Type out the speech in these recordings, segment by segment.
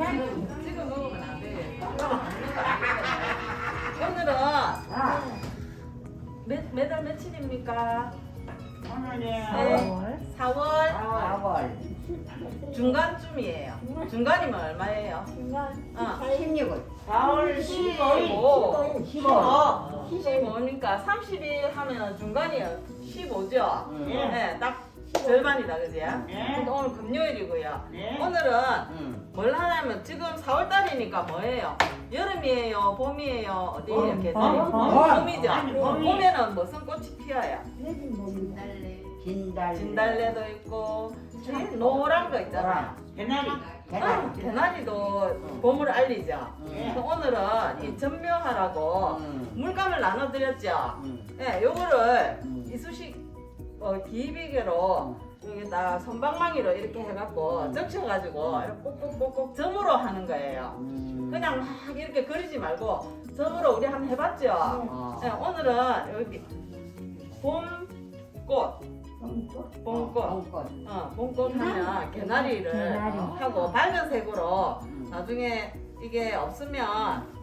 지금 지금 먹으면 안 돼. 오늘은 몇, 매달 며칠입니까? 오늘은 네. 4월 4월 중간쯤이에요. 중간이면 얼마예요? 어. 16일 4월 15일 15. 15 15니까 30일 하면 중간이요. 15죠? 응. 네, 딱 절반이다, 그지? 네. 근데 오늘 금요일이고요. 네. 오늘은 응. 뭘 하냐면 지금 4월달이니까 뭐예요? 여름이에요? 봄이에요? 어디예요? 봄, 계절이? 봄, 봄. 봄이죠? 아니, 봄이. 봄에는 무슨 꽃이 피어요? 진달래 진달래도 있고 제일 노란 거 있잖아요. 개나리 아, 개나리 개나리도 봄을 알리죠. 네. 그래서 오늘은 이 전묘하라고 응. 물감을 나눠드렸죠. 응. 네, 요거를 음. 이쑤식 어, 기비계로 여기다 손방망이로 이렇게 해갖고 적셔가지고 이렇게 꼭꼭꼭꼭 점으로 하는 거예요. 음. 그냥 막 이렇게 그리지 말고 점으로 우리 한번 해봤죠. 어. 네, 오늘은 여기 봄꽃, 봄꽃, 봄꽃 어, 봄꽃 하면 개나리를 개나리. 하고 밝은 색으로 음. 나중에 이게 없으면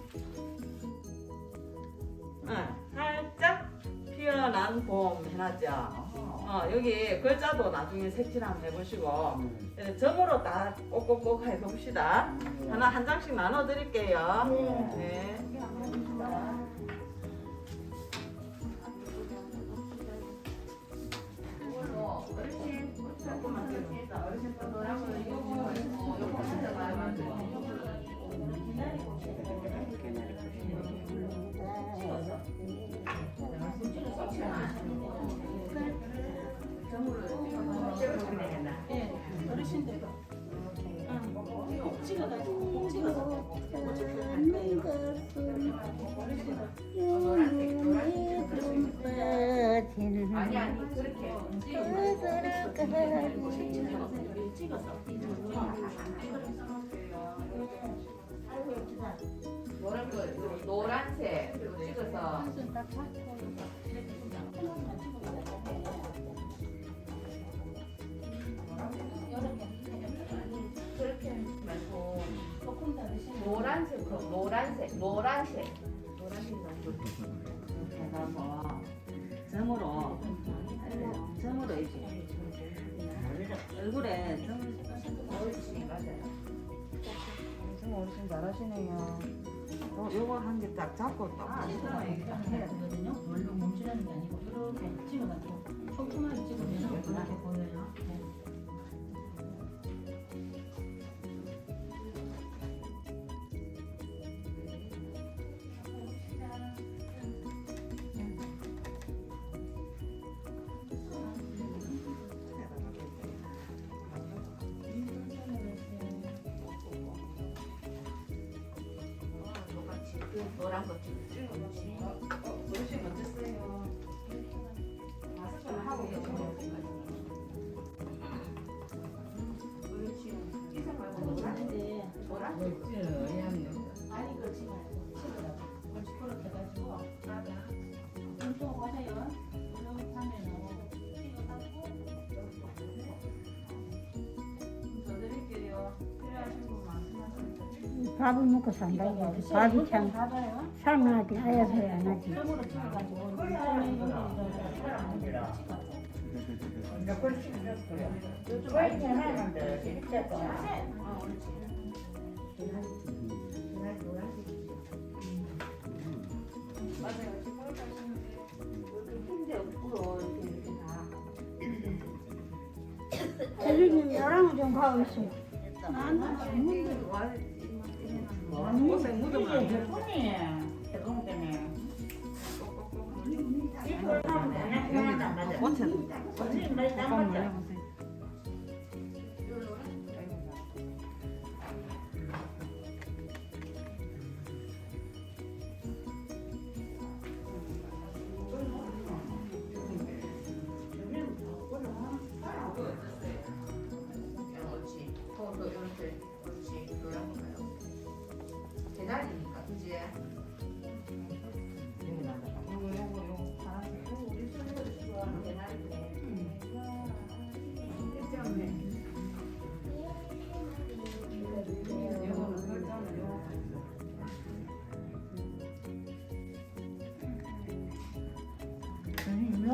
응, 살짝 피어난 봄 해놨죠. 어, 여기 글자도 나중에 색칠 한번 해보시고 음. 네, 점으로 다 꼭꼭꼭 해봅시다. 하나 한 장씩 나눠드릴게요. 네. 아니 아니 그렇게 노란 거, 노란색 그리고 찍어서 노란색, 노란색, 이렇게 해서 점으로 점으로 이렇게 얼굴에 점 옳지 맞아요. 어르신 잘하시네요. 요, 요거 한 개 딱 잡고 딱 아, 해야 되거든요. 원로 멈추라는 게 아니고 이렇게 찍어가지고 촘촘하게 찍으면 이렇게 보여요. 거. 희생 말고 노란 노란 많이 그렇지 말고 찍어가지고 그렇게 해가지고. 엄청 하세요. 밥을 먹고 산다 이거 밥이 참. 삶아야지 아야서야 안 하지 진짜 또 맞아요. 지금 하시는데 이렇게 흰 옷에 묻으면 안몇 돼. 꼭 남았죠? 눌러보세요.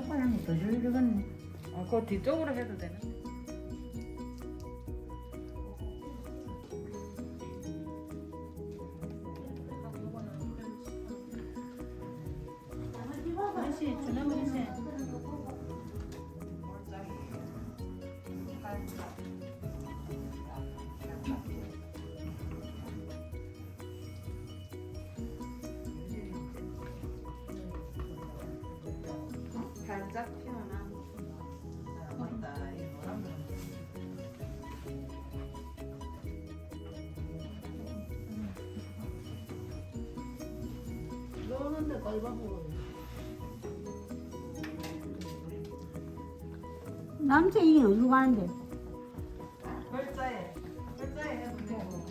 젓가락이 더 들어갔네. 아, 그거 뒤쪽으로 해도 되는? 살짝 피어나. 맞다. 이 노란 거. 노는데 걸바보고 남자 이게 어디로 가는데? 글자에 글자에 해도 되고.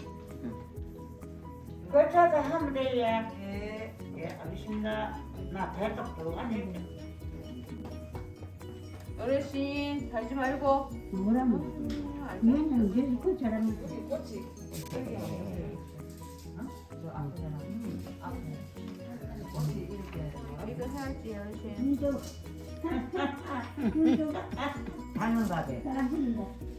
걸쳐서 하면 돼, 예. 예. 예, 알겠습니다. 나 배가 들어가네. 어르신, 달지 말고. 뭐라면? 얘는 여기 그 사람이 여기 꽃이 여기 저안 되나? 꽃이 이렇게 이거 해야지, 어르신. 이도 이도 당근 가게. 따라준다. 요거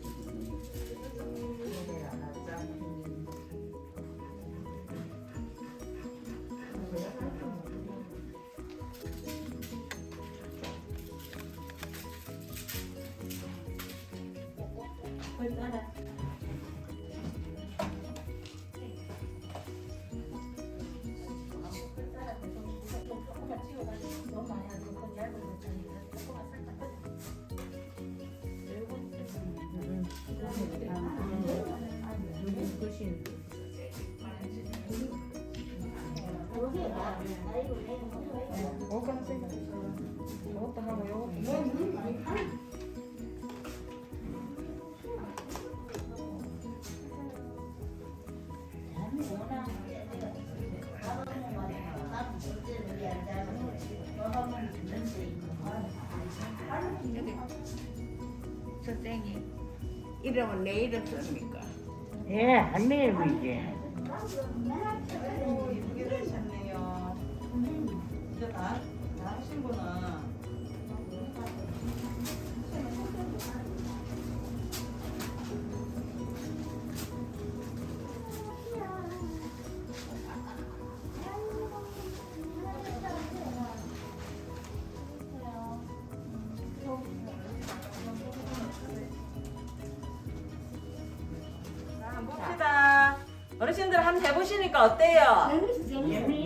요것도 하고, 요것도. 선생님, 이름은 내 이름 씁니까? 예, 이쁘게 되셨네요. 이제 다, 다 하신 분은 어르신들 한번 해보시니까 어때요?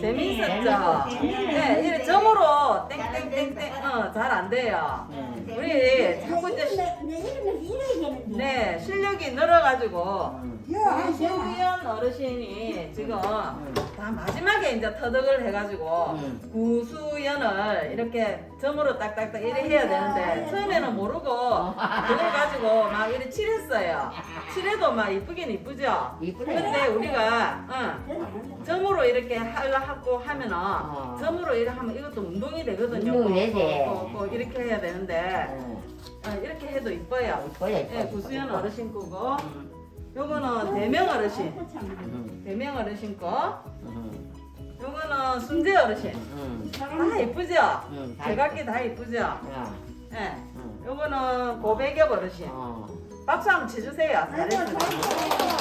재밌었죠? 네, 이래 점으로 땡땡땡땡, 어, 잘 안 돼요. 우리 자꾸 이제. 네, 실력이 늘어가지고. 구수연 어르신이 지금 다 마지막에 이제 터득을 해가지고 구수연을 이렇게 점으로 딱딱딱 이래 해야 되는데 처음에는 모르고 그걸 가지고 막 이래 칠했어요. 칠해도 막 이쁘긴 이쁘죠? 이쁘네. 근데 우리가 응, 점으로 이렇게 하려 하고 하면은 점으로 이렇게 하면 이것도 운동이 되거든요. 운동이 되지. 꼭, 꼭, 꼭 이렇게 해야 되는데 어, 이렇게 해도 이뻐요. 이뻐요, 이뻐. 예, 구수연 어르신 거고 요거는 대명 어르신. 대명 어르신 거. 요거는 순재 어르신. 다 이쁘죠? 제각기 다 이쁘죠? 예. 요거는 고백엽 어르신. 박수 한번 쳐주세요. 잘했어요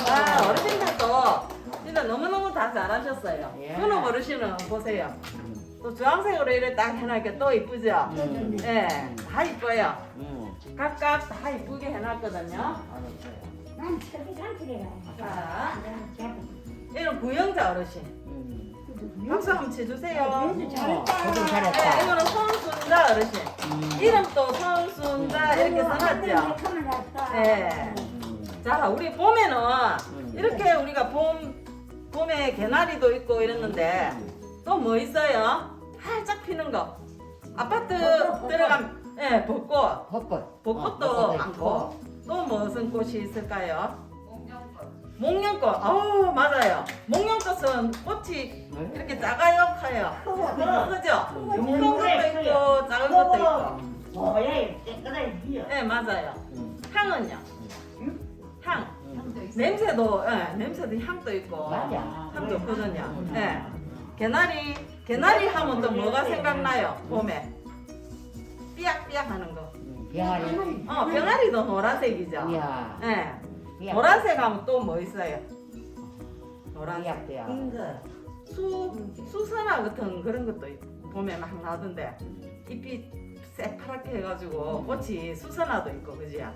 아 어르신들도 진짜 너무너무 다 잘하셨어요. 예. 현업 어르신은 보세요. 또 주황색으로 이렇게 딱 해놓으니까 또 이쁘죠? 예, 다 이뻐요. 각각 다 이쁘게 해놨거든요 난 저기. 자 이런 구영자 어르신. 박수 한번 쳐주세요. 고생 네, 잘했다. 이거는 손순자 어르신. 이름도 손순자 이렇게 써놨죠. 네. 자 우리 봄에는 이렇게 우리가 봄 봄에 개나리도 있고 이랬는데 또 뭐 있어요? 활짝 피는 거. 아파트 들어가면 예 벚꽃. 헛것. 벚꽃도 많고 또 무슨 꽃이 있을까요? 목련꽃. 어 맞아요. 목련꽃은 꽃이 이렇게 작아요? 커요? 그죠? 큰 것도 있고 작은 것도 있고. 뭐야, 깨끗하게 비어. 네 맞아요. 향은요? 향. 냄새도 예, 냄새도 향도 있고. 맞아. 참 좋거든요. 예. 개나리 개나리 하면 또 뭐가 생각나요? 봄에? 삐약 병아리. 어, 병아리도 노란색이죠. 이야. 예. 노란색 하면 또 뭐 있어요? 노란색. 수 수선화 같은 그런 것도 보면 막 나던데 잎이 새파랗게 해가지고 꽃이 수선화도 있고 그지요?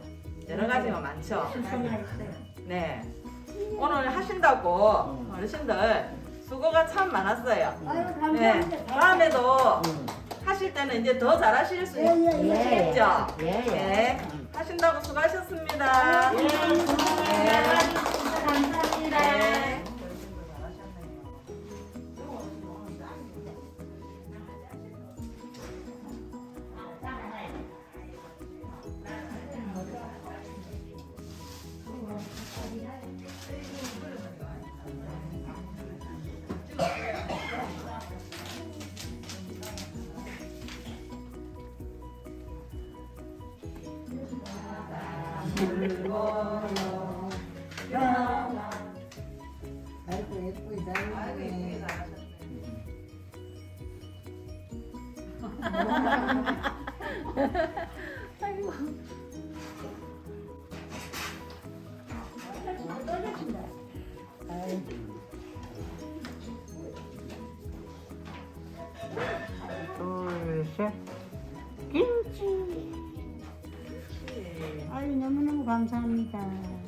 여러 가지가 많죠. 네. 오늘 하신다고 어르신들 수고가 참 많았어요. 아유 네. 감사합니다. 다음에도 응. 하실 때는 이제 더 잘하실 수 예, 예, 예. 있겠죠. 예, 예. 네. 하신다고 수고하셨습니다. 예, 감 아이고 예쁘다. 둘, 셋. 너무너무 감사합니다.